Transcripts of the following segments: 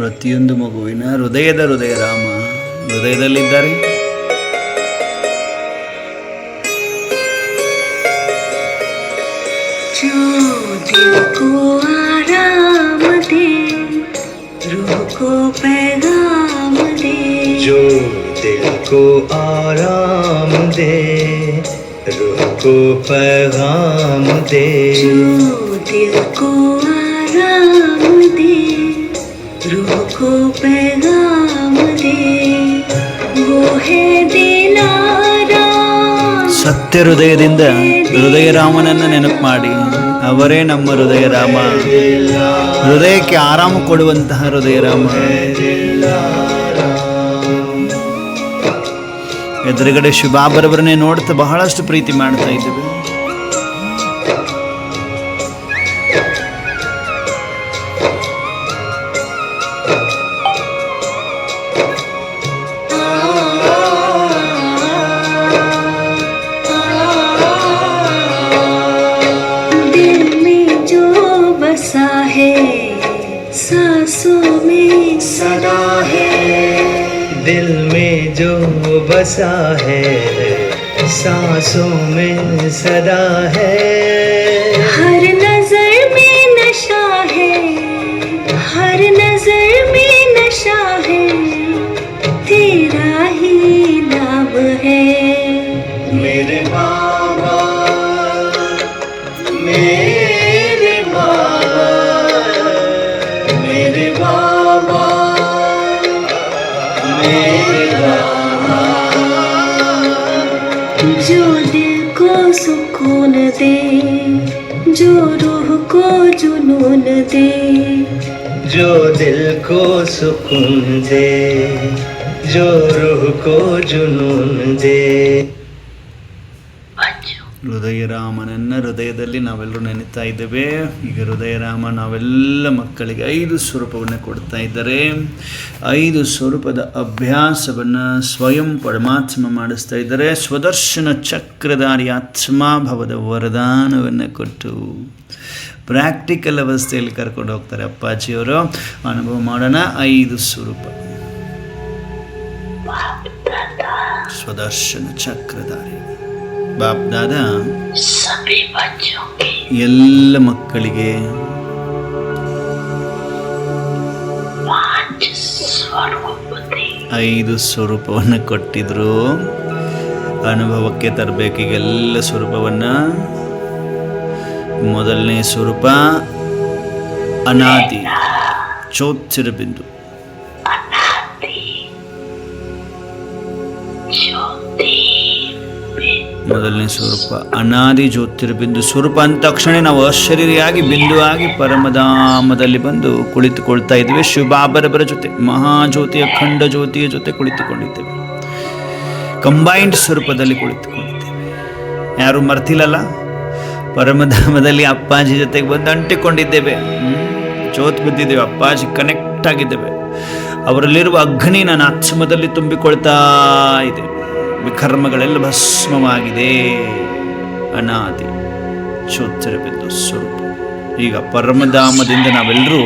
ಪ್ರತಿಯೊಂದು ಮಗುವಿನ ಹೃದಯದ ಹೃದಯ ರಾಮ ಹೃದಯದಲ್ಲಿದ್ದಾರೆ जो दिल को आराम दे रूह को पैगाम दे जो दिल को आराम ಸತ್ಯ ಹೃದಯದಿಂದ ಹೃದಯ ರಾಮನನ್ನು ನೆನಪು ಮಾಡಿ. ಅವರೇ ನಮ್ಮ ಹೃದಯ ರಾಮ ಹೃದಯಕ್ಕೆ ಆರಾಮ ಕೊಡುವಂತಹ ಹೃದಯ ರಾಮ ಎದುರುಗಡೆ ಶುಭಾಬರವರನ್ನೇ ನೋಡ್ತಾ ಬಹಳಷ್ಟು ಪ್ರೀತಿ ಮಾಡ್ತಾ ಇದ್ದೇವೆ. दिल में जो बसा है सांसों में सदा है। जो रूह को जुनून दे, जो दिल को सुकून दे, जो रूह को जुनून दे। ಹೃದಯ ರಾಮನನ್ನ ಹೃದಯದಲ್ಲಿ ನಾವೆಲ್ಲರೂ ನೆನೀತಾ ಇದ್ದೇವೆ. ಈಗ ಹೃದಯರಾಮ ನಾವೆಲ್ಲ ಮಕ್ಕಳಿಗೆ ಐದು ಸ್ವರೂಪವನ್ನು ಕೊಡ್ತಾ ಇದ್ದಾರೆ. ಐದು ಸ್ವರೂಪದ ಅಭ್ಯಾಸವನ್ನು ಸ್ವಯಂ ಪರಮಾತ್ಮ ಮಾಡಿಸ್ತಾ ಇದ್ದಾರೆ. ಸ್ವದರ್ಶನ ಚಕ್ರಧಾರಿ ಆತ್ಮಾಭವದ ವರದಾನವನ್ನು ಕೊಟ್ಟು ಪ್ರಾಕ್ಟಿಕಲ್ ಅವಸ್ಥೆಯಲ್ಲಿ ಕರ್ಕೊಂಡು ಹೋಗ್ತಾರೆ ಅಪ್ಪಾಜಿಯವರು. ಅನುಭವ ಮಾಡೋಣ. ಐದು ಸ್ವರೂಪ. ಸ್ವದರ್ಶನ ಚಕ್ರಧಾರಿ. ಬಾಪ್ದಾದ ಎಲ್ಲ ಮಕ್ಕಳಿಗೆ ಐದು ಸ್ವರೂಪವನ್ನು ಕೊಟ್ಟಿದ್ರು. ಅನುಭವಕ್ಕೆ ತರಬೇಕಿಗೆಲ್ಲ ಸ್ವರೂಪವನ್ನು. ಮೊದಲನೇ ಸ್ವರೂಪ ಅನಾದಿ ಚೋತ್ಸಿರ ಬಿಂದು ಮೊದಲನೇ ಸ್ವರೂಪ. ಅನಾದಿ ಜ್ಯೋತಿರ್ಬಿಂದು ಸ್ವರೂಪ ಅಂದ ತಕ್ಷಣ ನಾವು ಅಶರೀರಿಯಾಗಿ, ಬಿಂದುವಾಗಿ, ಪರಮಧಾಮದಲ್ಲಿ ಬಂದು ಕುಳಿತುಕೊಳ್ತಾ ಇದ್ದೀವಿ. ಶಿವಬಾಬರಬರ ಜೊತೆ ಮಹಾಜ್ಯೋತಿ ಅಖಂಡ ಜ್ಯೋತಿಯ ಜೊತೆ ಕುಳಿತುಕೊಂಡಿದ್ದೇವೆ. ಕಂಬೈನ್ಡ್ ಸ್ವರೂಪದಲ್ಲಿ ಕುಳಿತುಕೊಂಡಿದ್ದೇವೆ. ಯಾರು ಮರ್ತಿಲ್ಲಲ್ಲ? ಪರಮಧಾಮದಲ್ಲಿ ಅಪ್ಪಾಜಿ ಜೊತೆಗೆ ಬಂದು ಅಂಟಿಕೊಂಡಿದ್ದೇವೆ. ಜ್ಯೋತ್ ಬಿದ್ದಿದ್ದೇವೆ, ಅಪ್ಪಾಜಿ ಕನೆಕ್ಟ್ ಆಗಿದ್ದೇವೆ. ಅವರಲ್ಲಿರುವ ಅಗ್ನಿ ನನ್ನ ಆತ್ಮದಲ್ಲಿ ತುಂಬಿಕೊಳ್ತಾ ಇದೆ ವಿಕರ್ಮಗಳೆಲ್ಲ ಭಸ್ಮವಾಗಿದೆ. ಅನಾದಿ ಬಿದ್ದು ಸ್ವರೂಪ. ಈಗ ಪರಮಧಾಮದಿಂದ ನಾವೆಲ್ಲರೂ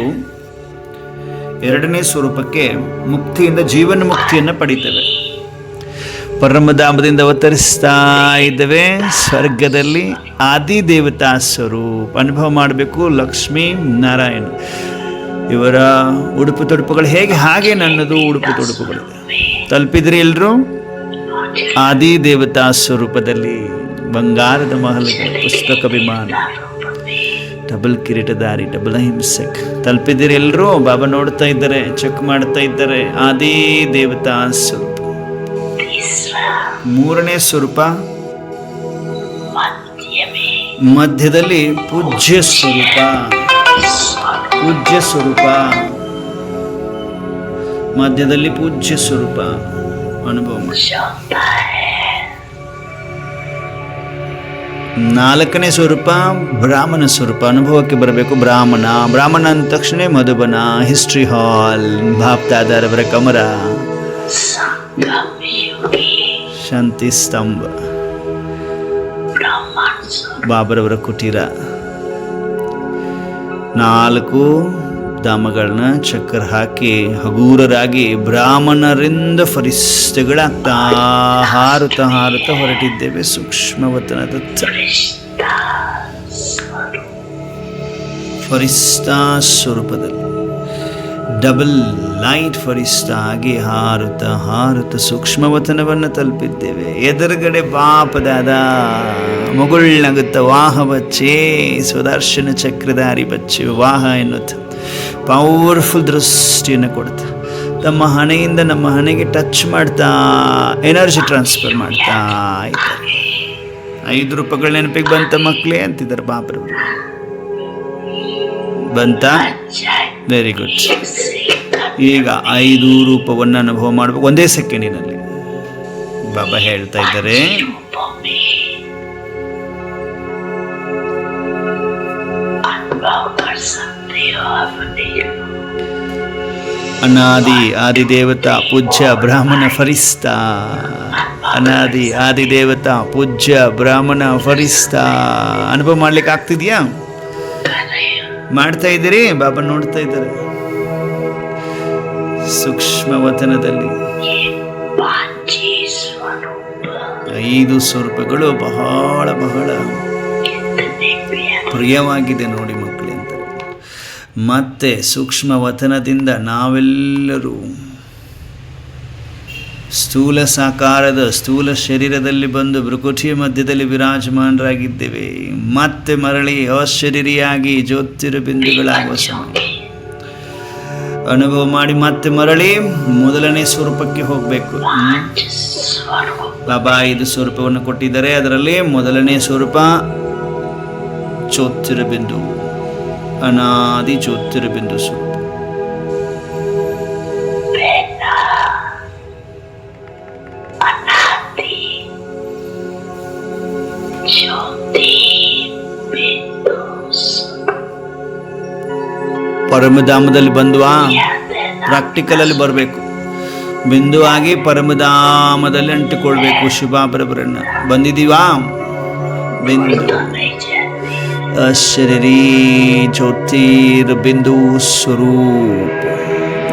ಎರಡನೇ ಸ್ವರೂಪಕ್ಕೆ ಮುಕ್ತಿಯಿಂದ ಜೀವನ ಮುಕ್ತಿಯನ್ನು ಪಡಿತೇವೆ. ಪರಮಧಾಮದಿಂದ ಅವತರಿಸ್ತಾ ಇದ್ದೇವೆ ಸ್ವರ್ಗದಲ್ಲಿ ಆದಿ ದೇವತಾ ಸ್ವರೂಪ. ಅನುಭವ ಮಾಡಬೇಕು ಲಕ್ಷ್ಮೀ ನಾರಾಯಣ. ಇವರ ಉಡುಪು ತೊಡುಪುಗಳು ಹೇಗೆ ಹಾಗೆ ನನ್ನದು ಉಡುಪು ತೊಡುಪುಗಳು ತಲುಪಿದ್ರಿ ಎಲ್ರು? ಆದಿ ದೇವತಾ ಸ್ವರೂಪದಲ್ಲಿ ಬಂಗಾರದ ಮಹಲ್ ಪುಸ್ತಕ ವಿಮಾನ ಡಬಲ್ ಕಿರೀಟದಾರಿ ಡಬಲ್ ಅಹಿಂಸಕ್. ತಲುಪಿದ್ದೀರಿ ಎಲ್ಲರೂ ಬಾಬಾ ನೋಡ್ತಾ ಇದ್ದಾರೆ, ಚೆಕ್ ಮಾಡ್ತಾ ಇದ್ದಾರೆ. ಆದಿ ದೇವತಾ ಸ್ವರೂಪ. ಮೂರನೇ ಸ್ವರೂಪ. ಮಧ್ಯದಲ್ಲಿ ಪೂಜ್ಯ ಸ್ವರೂಪ. ಪೂಜ್ಯ ಸ್ವರೂಪ. ಮಧ್ಯದಲ್ಲಿ ಪೂಜ್ಯ ಸ್ವರೂಪ. ಅನುಭವ ನಾಲ್ಕನೇ ಸ್ವರೂಪ ಬ್ರಾಹ್ಮಣ ಸ್ವರೂಪ. ಅನುಭವಕ್ಕೆ ಬರಬೇಕು ಬ್ರಾಹ್ಮಣ. ಬ್ರಾಹ್ಮಣ ಅಂದ ತಕ್ಷಣ ಮಧುಬನ ಹಿಸ್ಟ್ರಿ ಹಾಲ್ ಭಾಪ್ತಾದಾರವರ ಕಮರ. ಶಾಂತಿ ಸ್ತಂಭ. ಬಾಬರವರ ಕುಟೀರ. ನಾಲ್ಕು ಧಾಮಗಳನ್ನ ಚಕ್ರ ಹಾಕಿ ಹಗೂರರಾಗಿ ಬ್ರಾಹ್ಮಣರಿಂದ ಫರಿಸ್ತಗಳಾಗ್ತಾ ಹಾರುತ್ತ ಹಾರುತ್ತ ಹೊರಟಿದ್ದೇವೆ. ಸೂಕ್ಷ್ಮವತನದ ದತ್ತ ಫರಿಸ್ತಾ ಸ್ವರೂಪದಲ್ಲಿ. ಡಬಲ್ ಲೈಟ್ ಫರಿಸ್ತಾ ಆಗಿ ಹಾರುತ ಹಾರುತ ಸೂಕ್ಷ್ಮವತನವನ್ನು ತಲುಪಿದ್ದೇವೆ. ಎದುರುಗಡೆ ಪಾಪದಾದ ಮುಗುಳ್ನಗುತ್ತ ವಾಹ ಬಚ್ಚೆ ಸುದರ್ಶನ ಚಕ್ರಧಾರಿ ಬಚ್ಚೆ ವಾಹ ಎನ್ನುತ್ತ ಪವರ್ಫುಲ್ ದೃಷ್ಟಿಯನ್ನು ಕೊಡ್ತಾ ತಮ್ಮ ಹಣೆಯಿಂದ ನಮ್ಮ ಹಣೆಗೆ ಟಚ್ ಮಾಡ್ತಾ ಎನರ್ಜಿ ಟ್ರಾನ್ಸ್ಫರ್ ಮಾಡ್ತಾ ಇದ್ದಾರೆ. ಐದು ರೂಪಾಯಿಗಳ ನೆನಪಿಗೆ ಬಂತ ಮಕ್ಕಳೇ ಅಂತಿದ್ದಾರೆ ಬಾಬ್ರು ಬಂತಾ? ವೆರಿ ಗುಡ್ ಈಗ ಐದು ರೂಪವನ್ನು ಅನುಭವ ಮಾಡಬೇಕು. ಒಂದೇ ಸೆಕೆಂಡಿನಲ್ಲಿ. ಬಾಬಾ ಹೇಳ್ತಾ ಇದ್ದಾರೆ. ಅನಾದಿ ಆದಿದೇವತಾ ಪೂಜ್ಯ ಬ್ರಾಹ್ಮಣ ಫರಿಸ್ತ. ಅನಾದಿ ಆದಿದೇವತಾ ಪೂಜ್ಯ ಬ್ರಾಹ್ಮಣ ಫರಿಸ್ತ. ಅನುಭವ ಮಾಡ್ಲಿಕ್ಕೆ ಆಗ್ತಿದ್ಯಾ? ಮಾಡ್ತಾ ಇದ್ದೀರಿ? ಬಾಬಾ ನೋಡ್ತಾ ಇದ್ದಾರೆ. ಸೂಕ್ಷ್ಮ ವತನದಲ್ಲಿ ಐದು ಸ್ವರೂಪಗಳು ಬಹಳ ಬಹಳ ಪ್ರಿಯವಾಗಿದೆ ನೋಡಿ ಮತ್ತೆ ಸೂಕ್ಷ್ಮ ವತನದಿಂದ ನಾವೆಲ್ಲರೂ ಸ್ಥೂಲ ಸಾಕಾರದ, ಸ್ಥೂಲ ಶರೀರದಲ್ಲಿ ಬಂದು ಭೃಕುಟಿಯ ಮಧ್ಯದಲ್ಲಿ ವಿರಾಜಮಾನರಾಗಿದ್ದೇವೆ. ಮತ್ತೆ ಮರಳಿ ಅಶರೀರಿಯಾಗಿ ಜ್ಯೋತಿರ ಬಿಂದುಗಳಾಗುವ ಸಮಯ. ಅನುಭವ ಮಾಡಿ ಮತ್ತೆ ಮರಳಿ ಮೊದಲನೇ ಸ್ವರೂಪಕ್ಕೆ ಹೋಗಬೇಕು. ಬಾಬಾ ಐದು ಸ್ವರೂಪವನ್ನು ಕೊಟ್ಟಿದ್ದಾರೆ. ಅದರಲ್ಲಿ ಮೊದಲನೇ ಸ್ವರೂಪ ಚೋತಿರ ಬಿಂದು. അനാദി ജ്യോതിർബിന്ദു സ്വരൂപം ಪರಮಧಾಮದಲ್ಲಿ ಬಂದ್ವಾ? ಪ್ರಾಕ್ಟಿಕಲಲ್ಲಿ ಬರಬೇಕು. ಬಿಂದು ಆಗಿ ಪರಮಧಾಮದಲ್ಲಿ ಅಂಟಿಕೊಳ್ಬೇಕು ಶುಭಾಬ್ರಬ್ರನ್ನ ಬಂದಿದ್ದೀವಾ? ಬಿಂದು. ಅಶರೀ ಜ್ಯೋತಿರ್ಬಿಂದು ಸ್ವರೂಪ.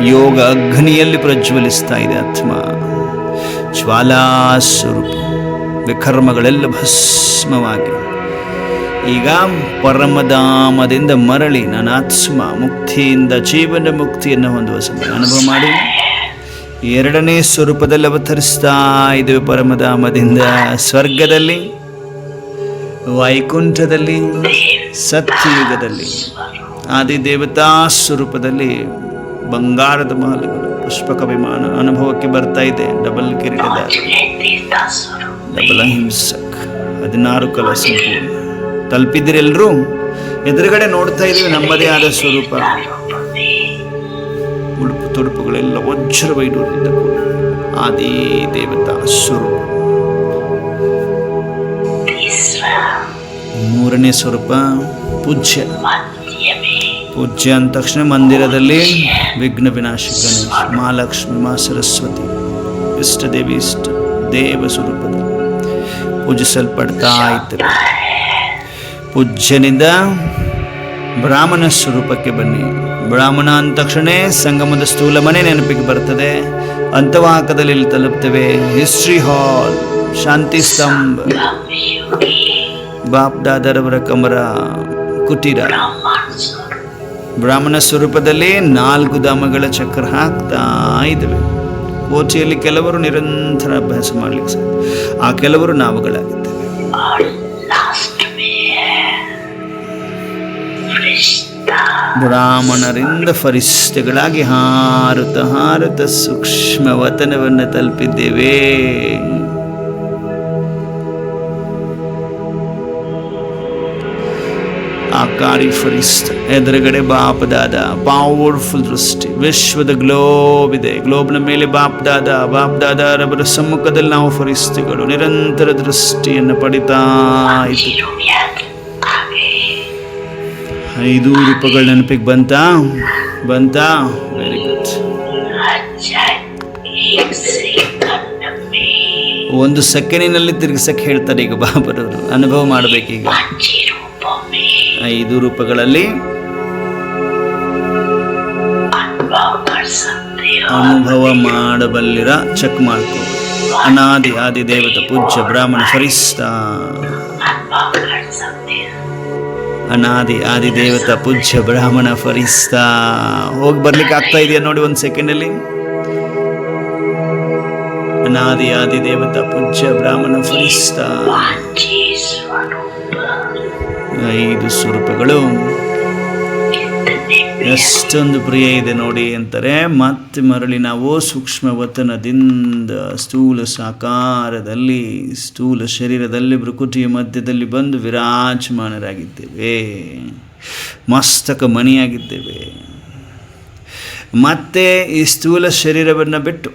ಯೋಗ ಅಗ್ನಿಯಲ್ಲಿ ಪ್ರಜ್ವಲಿಸ್ತಾ ಇದೆ ಆತ್ಮ. ಜ್ವಾಲಾ ಸ್ವರೂಪ. ವಿಕರ್ಮಗಳೆಲ್ಲ ಭಸ್ಮವಾಗಿ ಈಗ ಪರಮಧಾಮದಿಂದ ಮರಳಿ ನನ್ನ ಆತ್ಮ ಮುಕ್ತಿಯಿಂದ ಜೀವನ ಮುಕ್ತಿಯನ್ನು ಹೊಂದುವ ಸಮಯ. ಅನುಭವ ಮಾಡಿ. ಎರಡನೇ ಸ್ವರೂಪದಲ್ಲಿ ಅವತರಿಸ್ತಾ ಇದ್ದೇವೆ ಪರಮಧಾಮದಿಂದ ಸ್ವರ್ಗದಲ್ಲಿ ವೈಕುಂಠದಲ್ಲಿ, ಸತ್ಯಯುಗದಲ್ಲಿ, ಆದಿದೇವತಾ ಸ್ವರೂಪದಲ್ಲಿ ಬಂಗಾರದ ಮಾಲೆಗಳು ಪುಷ್ಪಕ ವಿಮಾನ ಅನುಭವಕ್ಕೆ ಬರ್ತಾ ಇದೆ. ಡಬಲ್ ಕಿರೀಟದ ಡಬಲ್ ಅಹಿಂಸಕ್ ಹದಿನಾರು ಕಲಾ ಸಂಪೂರ್ಣ. ತಲುಪಿದ್ರೆಲ್ಲರೂ ಎದುರುಗಡೆ ನೋಡ್ತಾ ಇದ್ದೀವಿ ನಮ್ಮದೇ ಆದ ಸ್ವರೂಪ. ಉಡುಪು, ತುಡುಪುಗಳೆಲ್ಲ ವಜ್ರವೈಡೂರಿಂದ ಆದಿ ದೇವತಾ ಸ್ವರೂಪ. ಮೂರನೇ ಸ್ವರೂಪ ಪೂಜ್ಯ. ಪೂಜ್ಯ ಅಂದ ತಕ್ಷಣ ಮಂದಿರದಲ್ಲಿ ವಿಘ್ನ ವಿನಾಶ, ಗಣೇಶ, ಮಹಾಲಕ್ಷ್ಮಿ ಮಾ ಸರಸ್ವತಿ, ಇಷ್ಟ ದೇವಿ, ಇಷ್ಟ ದೇವ ಸ್ವರೂಪದ ಪೂಜಿಸಲ್ಪಡ್ತಾ ಇದ್ದರು. ಪೂಜ್ಯನಿಂದ ಬ್ರಾಹ್ಮಣ ಸ್ವರೂಪಕ್ಕೆ ಬನ್ನಿ. ಬ್ರಾಹ್ಮಣ ಅಂದ ತಕ್ಷಣ ಸಂಗಮದ ಸ್ಥೂಲ ಮನೆ ನೆನಪಿಗೆ ಬರ್ತದೆ. ಅಂತವಾಹಕದಲ್ಲಿ ತಲುಪ್ತೇವೆ. ಹಿಸ್ಟ್ರಿ ಹಾಲ್ ಶಾಂತಿ ಸ್ತಂಭ ಬಾಪ್ ದಾದರವರ ಕಮರ ಕುಟೀರ ಬ್ರಾಹ್ಮಣ ಸ್ವರೂಪದಲ್ಲೇ ನಾಲ್ಕು ಧಾಮಗಳ ಚಕ್ರ ಹಾಕ್ತಾ ಇದ್ದಾವೆ ಕೋಚೆಯಲ್ಲಿ ಕೆಲವರು ನಿರಂತರ ಅಭ್ಯಾಸ ಮಾಡಲಿಕ್ಕೆ ಸಾಧ್ಯ. ಆ ಕೆಲವರು ನಾವುಗಳಾಗಿದ್ದೇವೆ. ಬ್ರಾಹ್ಮಣರಿಂದ ಫರಿಷ್ಠಗಳಾಗಿ ಹಾರುತ ಹಾರುತ ಸೂಕ್ಷ್ಮ ವತನವನ್ನು ತಲುಪಿದ್ದೇವೆ. ಸಹಕಾರಿ ಫರಿಸ್ತ ಎದುರುಗಡೆ ಬಾಪದಾದ ಪವರ್ಫುಲ್ ದೃಷ್ಟಿ ವಿಶ್ವದ ಗ್ಲೋಬ್ ಇದೆ. ಗ್ಲೋಬ್ನ ಮೇಲೆ ಬಾಪ್ದಾದ ರಬ್ಬರ ಸಮ್ಮುಖದಲ್ಲಿ ನಾವು ಫರಿಸ್ತಿಗಳು ನಿರಂತರ ದೃಷ್ಟಿಯನ್ನು ಪಡಿತಾ ಇತ್ತು ಐದು ರೂಪಗಳ ನೆನಪಿಗೆ ಬಂತಾ? ಬಂತಾ? ವೆರಿ ಗುಡ್ ಒಂದು ಸೆಕೆಂಡಿನಲ್ಲಿ ತಿರುಗಿಸಕ್ಕೆ ಹೇಳ್ತಾರೆ ಈಗ ಬಾಬರವರು ಅನುಭವ ಮಾಡಬೇಕೀಗ. ಐದು ರೂಪಗಳಲ್ಲಿ ಅನುಭವ ಮಾಡಬಲ್ಲಿರ ಚೆಕ್ ಮಾಡ್ಕೊ ಅನಾದಿ ಆದಿ ದೇವತ ಪೂಜ್ಯ ಬ್ರಾಹ್ಮಣ ಫರಿಸ್ತ ಅನಾದಿ ಆದಿ ದೇವತ ಪೂಜ್ಯ ಬ್ರಾಹ್ಮಣ ಫರಿಸ್ತ. ಹೋಗಿ ಬರ್ಲಿಕ್ಕೆ ಆಗ್ತಾ ಇದೆಯಾ ನೋಡಿ ಒಂದು ಸೆಕೆಂಡಲ್ಲಿ? ಅನಾದಿ ಆದಿ ದೇವತ ಪೂಜ್ಯ ಬ್ರಾಹ್ಮಣ ಫರಿಸ್ತ. ಐದು ಸ್ವರೂಪಗಳು ಎಷ್ಟೊಂದು ಪ್ರಿಯ ಇದೆ ನೋಡಿ ಅಂತಾರೆ ಮತ್ತೆ ಮರಳಿ ನಾವು ಸೂಕ್ಷ್ಮ ವತನದಿಂದ ಸ್ಥೂಲ ಸಾಕಾರದಲ್ಲಿ, ಸ್ಥೂಲ ಶರೀರದಲ್ಲಿ ಪ್ರಕೃತಿಯ ಮಧ್ಯದಲ್ಲಿ ಬಂದು ವಿರಾಜಮಾನರಾಗಿದ್ದೇವೆ. ಮಸ್ತಕ ಮಣಿಯಾಗಿದ್ದೇವೆ. ಮತ್ತೆ ಈ ಸ್ಥೂಲ ಶರೀರವನ್ನು ಬಿಟ್ಟು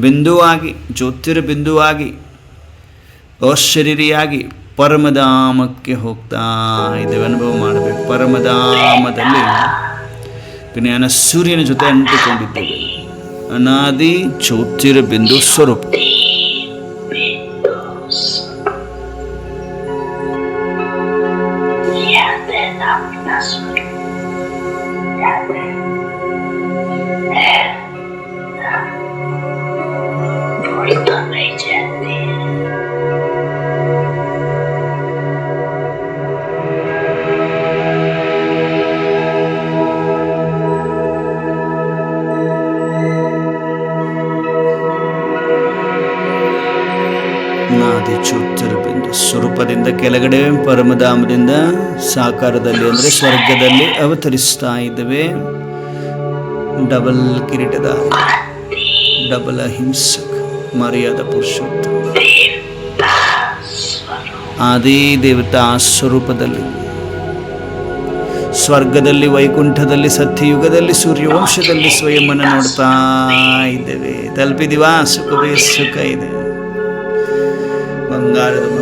ಬಿಂದುವಾಗಿ, ಜ್ಯೋತಿರ್ಬಿಂದುವಾಗಿ, ಅಶರೀರಿಯಾಗಿ ಪರಮಧಾಮಕ್ಕೆ ಹೋಗ್ತಾ ಇದ್ದೇವೆ ಅನುಭವ ಮಾಡಬೇಕು. ಪರಮಧಾಮದಲ್ಲಿ ಜ್ಞಾನ ಸೂರ್ಯನ ಜೊತೆ ಅಂಟಿಕೊಂಡಿದ್ದೇವೆ. ಅನಾದಿ ಜ್ಯೋತಿರ ಬಿಂದು ಸ್ವರೂಪ. ಚ್ಯುತರಬಿಂದು ಸ್ವರೂಪದಿಂದ ಕೆಳಗಡೆ, ಪರಮಧಾಮದಿಂದ ಸಾಕಾರದಲ್ಲಿ ಅಂದರೆ ಸ್ವರ್ಗದಲ್ಲಿ ಅವತರಿಸ್ತಾ ಇದ್ದೇವೆ. ಡಬಲ್ ಕಿರೀಟದ ಡಬಲ್ ಅಹಿಂಸಕ ಮರ್ಯಾದ ಪುರುಷೋತ್ತಮ. ಆದಿ ದೇವತಾ ಸ್ವರೂಪದಲ್ಲಿ, ಸ್ವರ್ಗದಲ್ಲಿ, ವೈಕುಂಠದಲ್ಲಿ, ಸತ್ಯಯುಗದಲ್ಲಿ, ಸೂರ್ಯವಂಶದಲ್ಲಿ ಸ್ವಯಮ್ಮನ ನೋಡ್ತಾ ಇದ್ದೇವೆ. ತಲುಪಿದಿವಾ ಸುಖವೇ ಸುಖ ಇದೆ. ಬಂಗಾರದ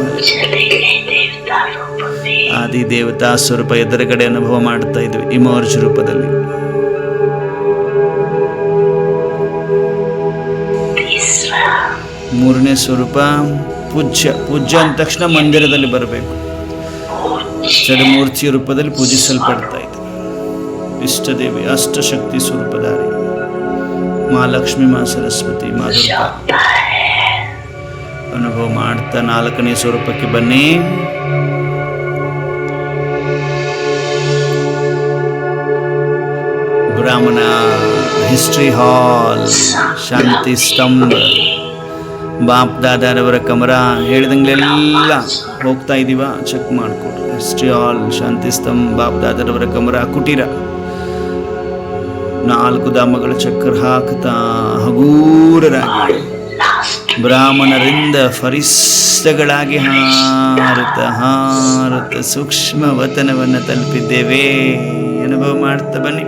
ಆದಿ ದೇವತಾ ಸ್ವರೂಪ ಎದುರುಗಡೆ ಅನುಭವ ಮಾಡ್ತಾ ಇದ್ವಿ ಇಮೋರ್ಜ್ ರೂಪದಲ್ಲಿ. ಮೂರನೇ ಸ್ವರೂಪ ಪೂಜ್ಯ ಪೂಜ್ಯ ಅಂದ ತಕ್ಷಣ ಮಂದಿರದಲ್ಲಿ ಬರಬೇಕು. ಷಡಮೂರ್ತಿಯ ರೂಪದಲ್ಲಿ ಪೂಜಿಸಲ್ಪಡ್ತಾ ಇದೆ. ಇಷ್ಟದೇವಿ, ಅಷ್ಟಶಕ್ತಿ ಸ್ವರೂಪಧಾರಿ. ಮಹಾಲಕ್ಷ್ಮೀ ಮಾ ಸರಸ್ವತಿ ಮಾ ದುರ್ಗಾ. ಅನುಭವ ಮಾಡ್ತಾ ನಾಲ್ಕನೇ ಸ್ವರೂಪಕ್ಕೆ ಬನ್ನಿ. ಬ್ರಾಹ್ಮಣ ಹಿಸ್ಟ್ರಿ ಹಾಲ್ ಶಾಂತಿ ಸ್ತಂಭ. ಬಾಪ್ ದಾದಾರವರ ಕಮರ ಹೇಳಿದಂಗೆಲ್ಲ ಹೋಗ್ತಾ ಇದೀವ ಚೆಕ್ ಮಾಡಿಕೊಡು. ಹಿಸ್ಟ್ರಿ ಹಾಲ್ ಶಾಂತಿ ಸ್ತಂಭ, ಬಾಪ್ ದಾದಾರವರ ಕಮರ, ಕುಟೀರ. ನಾಲ್ಕು ಧಾಮಗಳ ಚಕ್ರ ಹಾಕ್ತಾ ಹಗೂರರಾಗಿ. ಬ್ರಾಹ್ಮಣರಿಂದ ಫರಿಸ್ತಗಳಾಗಿ ಹಾರುತ್ತ ಹಾರುತ್ತ ಸೂಕ್ಷ್ಮ ವತನವನ್ನು ತಲುಪಿದ್ದೇವೆ. ಅನುಭವ ಮಾಡ್ತಾ ಬನ್ನಿ.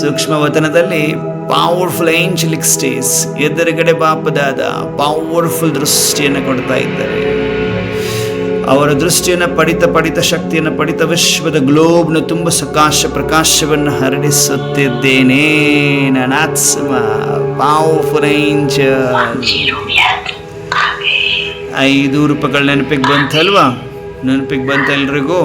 ಸೂಕ್ಷ್ಮ ವತನದಲ್ಲಿ ಪವರ್ಫುಲ್ ಏಂಜಲಿಕ್ ಸ್ಟೇಸ್ ಎದುರುಗಡೆ ಬಾಪದಾದ ಪವರ್ಫುಲ್ ದೃಷ್ಟಿಯನ್ನು ಕೊಡ್ತಾ ಇದ್ದಾರೆ. ಅವರ ದೃಷ್ಟಿಯನ್ನು ಪಡಿತ ಪಡಿತ ಶಕ್ತಿಯನ್ನು ಪಡಿತ ವಿಶ್ವದ ಗ್ಲೋಬ್ನ ತುಂಬ ಸಕಾಶ ಪ್ರಕಾಶವನ್ನು ಹರಡಿಸುತ್ತಿದ್ದೇನೆ. ಐದು ರೂಪಾಯಿಗಳ ನೆನಪಿಗೆ ಬಂತಲ್ವಾ? ನೆನಪಿಗೆ ಬಂತ ಎಲ್ರಿಗೂ?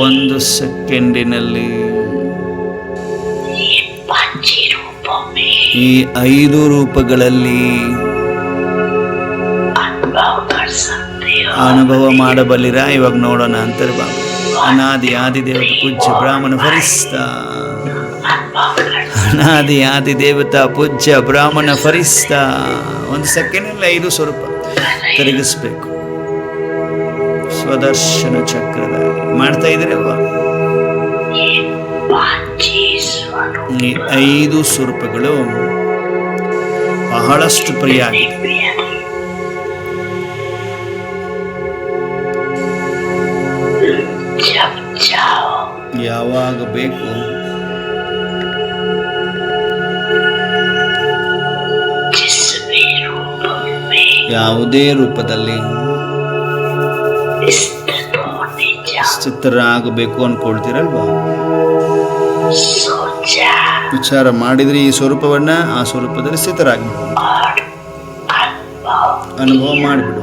ಒಂದು ಸೆಕೆಂಡಿನಲ್ಲಿ ಈ ಐದು ರೂಪಗಳಲ್ಲಿ ಅನುಭವ ಮಾಡಬಲ್ಲಿರ? ಇವಾಗ ನೋಡೋಣ ಅಂತಾರೆ ಬಾಬು ಅನಾದಿ ಆದಿ ದೇವತ ಪೂಜ್ಯ ಬ್ರಾಹ್ಮಣ ಫರಿಸ್ತ. ಅನಾದಿ ಆದಿ ದೇವತಾ ಪೂಜ್ಯ ಬ್ರಾಹ್ಮಣ ಫರಿಸ್ತ. ಒಂದು ಸೆಕೆಂಡಲ್ಲಿ ಐದು ಸ್ವರೂಪ ತಿರುಗಿಸ್ಬೇಕು. ಸ್ವದರ್ಶನ ಚಕ್ರದ ಮಾಡ್ತಾ ಇದ್ದೀರಲ್ವಾ? ಈ ಐದು ಸ್ವರೂಪಗಳು. ಬಹಳಷ್ಟು ಪ್ರಿಯ ಯಾವಾಗ ಬೇಕು. ಯಾವುದೇ ರೂಪದಲ್ಲಿ. ಸ್ಥಿತರಾಗಬೇಕು ಅನ್ಕೊಳ್ತೀರಲ್ವಾ ವಿಚಾರ ಮಾಡಿದರೆ ಈ ಸ್ವರೂಪವನ್ನ, ಆ ಸ್ವರೂಪದಲ್ಲಿ ಸ್ಥಿತರಾಗಬಹುದು ಅನುಭವ ಮಾಡಿಬಿಡು.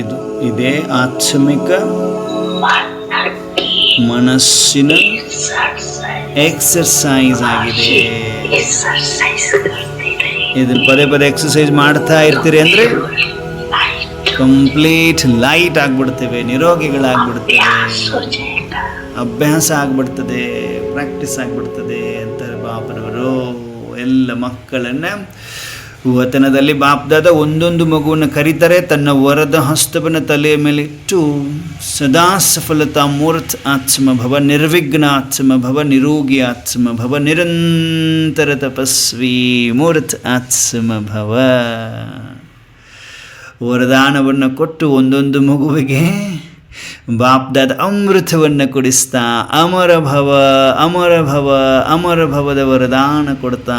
ಇದು ಇದೇ ಆತ್ಮಿಕ ಮನಸ್ಸಿನ ಎಕ್ಸರ್ಸೈಸ್ ಆಗಿದೆ. ಇದನ್ನ ಪದೇ ಪದೇ ಎಕ್ಸರ್ಸೈಸ್ ಮಾಡ್ತಾ ಇರ್ತೀರಿ ಅಂದ್ರೆ ಕಂಪ್ಲೀಟ್ ಲೈಟ್ ಆಗಿಬಿಡ್ತೇವೆ ನಿರೋಗಿಗಳಾಗ್ಬಿಡ್ತೇವೆ. ಅಭ್ಯಾಸ ಆಗಿಬಿಡ್ತದೆ ಪ್ರಾಕ್ಟೀಸ್ ಆಗಿಬಿಡ್ತದೆ ಅಂತ ಬಾಪನವರು ಎಲ್ಲ ಮಕ್ಕಳನ್ನ ವತನದಲ್ಲಿ ಬಾಪ್ದಾದ ಒಂದೊಂದು ಮಗುವನ್ನು ಕರೀತಾರೆ ತನ್ನ ವರದ ಹಸ್ತವನ್ನು ತಲೆಯ ಮೇಲೆ ಇಟ್ಟು ಸದಾ ಸಫಲತಾ ಮೂರ್ತ್ ಆತ್ಮ ಭವ ನಿರ್ವಿಘ್ನ ಆತ್ಮ ಭವ ನಿರೋಗಿ ಆತ್ಮ ಭವ ನಿರಂತರ ತಪಸ್ವಿ ಮೂರ್ತ್ ಆತ್ಮ ಭವ. ವರದಾನವನ್ನು ಕೊಟ್ಟು ಒಂದೊಂದು ಮಗುವಿಗೆ ಬಾಪ್ದಾದ ಅಮೃತವನ್ನು ಕುಡಿಸ್ತಾ, ಅಮರ ಭವ ಅಮರ ಭವ, ಅಮರ ಭವದ ವರದಾನ ಕೊಡ್ತಾ.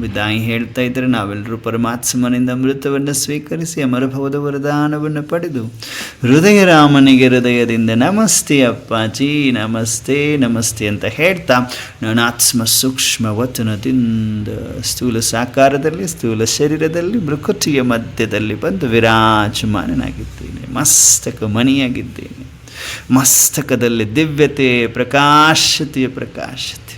ವಿದಾಯಿ ಹೇಳ್ತಾ ಇದ್ದರೆ ನಾವೆಲ್ಲರೂ ಪರಮಾತ್ಮನಿಂದ ಅಮೃತವನ್ನು ಸ್ವೀಕರಿಸಿ ಅಮರಭವದ ವರದಾನವನ್ನು ಪಡೆದು ಹೃದಯ ರಾಮನಿಗೆ ಹೃದಯದಿಂದ ನಮಸ್ತೆ ಅಪ್ಪಾಜಿ, ನಮಸ್ತೆ ನಮಸ್ತೆ ಅಂತ ಹೇಳ್ತಾ ನಾನು ಆತ್ಮ ಸೂಕ್ಷ್ಮ ವಚನದಿಂದ ಸ್ಥೂಲ ಸಾಕಾರದಲ್ಲಿ, ಸ್ಥೂಲ ಶರೀರದಲ್ಲಿ ಮೃಕುಟಿಯ ಮಧ್ಯದಲ್ಲಿ ಬಂದು ವಿರಾಜಮಾನನಾಗಿದ್ದೇನೆ, ಮಸ್ತಕ ಮಣಿಯಾಗಿದ್ದೇನೆ, ಮಸ್ತಕದಲ್ಲಿ ದಿವ್ಯತೆ, ಪ್ರಕಾಶತೆಯ ಪ್ರಕಾಶತೆ.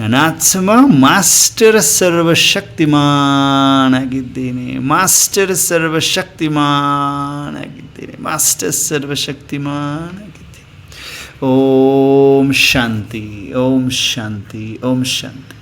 ನನಾತ್ಮ ಮಾಸ್ಟರ್ ಸರ್ವಶಕ್ತಿಮಾನಾಗಿದ್ದೇನೆ ಮಾಸ್ಟರ್ ಸರ್ವಶಕ್ತಿಮಾನಾಗಿದ್ದೇನೆ ಮಾಸ್ಟರ್ ಸರ್ವಶಕ್ತಿಮಾನಾಗಿದ್ದೇನೆ ಓಂ ಶಾಂತಿ ಓಂ ಶಾಂತಿ ಓಂ ಶಾಂತಿ